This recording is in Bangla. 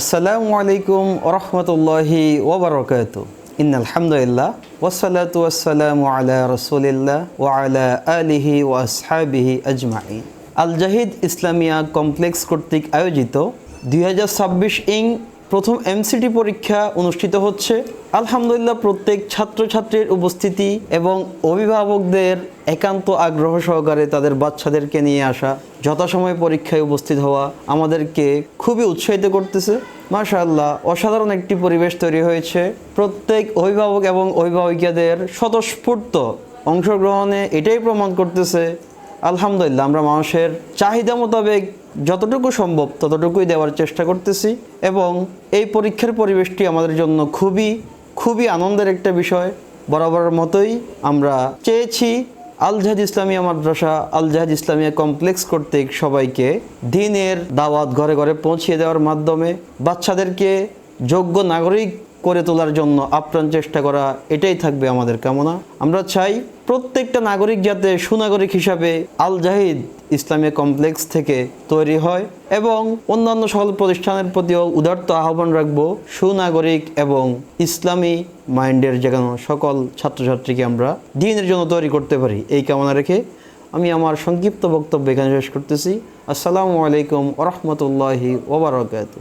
আসসালামু আলাইকুম ওরহমতুল্লাহি ওবরকাত। ইন আলহামদুলিল্লাহ ওসালাতু ওয়াসালামু আলা রসুলিল্লাহ ওয়া আলা আলিহি ওয়া আসহাবিহি আজমাইন। আল জাহিদ ইসলামিয়া কমপ্লেক্স কর্তৃক আয়োজিত দুই হাজার ছাব্বিশ ইং প্রথম এমসিটি পরীক্ষা অনুষ্ঠিত হচ্ছে। আলহামদুলিল্লাহ, প্রত্যেক ছাত্রছাত্রীর উপস্থিতি এবং অভিভাবকদের একান্ত আগ্রহ সহকারে তাদের বাচ্চাদেরকে নিয়ে আসা, যথাসময়ে পরীক্ষায় উপস্থিত হওয়া আমাদেরকে খুবই উৎসাহিত করতেছে। মাশাআল্লাহ, অসাধারণ একটি পরিবেশ তৈরি হয়েছে। প্রত্যেক অভিভাবক এবং অভিভাবিকাদের স্বতঃস্ফূর্ত অংশগ্রহণে এটাই প্রমাণ করতেছে আলহামদুলিল্লাহ, আমরা মানুষের চাহিদা মোতাবেক যতটুকু সম্ভব ততটুকুই দেওয়ার চেষ্টা করতেছি এবং এই পরীক্ষার পরিবেশটি আমাদের জন্য খুবই খুবই আনন্দের একটা বিষয়। বরাবরের মতোই আমরা চেয়েছি আল জাহাদ ইসলামিয়া মাদ্রাসা আল জাহাদ ইসলামিয়া কমপ্লেক্স কর্তৃক সবাইকে দিনের দাওয়াত ঘরে ঘরে পৌঁছিয়ে দেওয়ার মাধ্যমে বাচ্চাদেরকে যোগ্য নাগরিক করে তোলার জন্য আপ্রাণ চেষ্টা করা, এটাই থাকবে আমাদের কামনা। আমরা চাই প্রত্যেকটা নাগরিক যাতে সুনাগরিক হিসাবে আল জাহিদ ইসলামিয়া কমপ্লেক্স থেকে তৈরি হয় এবং অন্যান্য সকল প্রতিষ্ঠানের প্রতিও উদার্ত আহ্বান রাখব সুনাগরিক এবং ইসলামী মাইন্ডের যেন সকল ছাত্রছাত্রীকে আমরা দিনের জন্য তৈরি করতে পারি, এই কামনা রেখে আমি আমার সংক্ষিপ্ত বক্তব্য এখানে শেষ করতেছি। আসসালামু আলাইকুম ওরহমতুল্লাহি ওবরাকাতু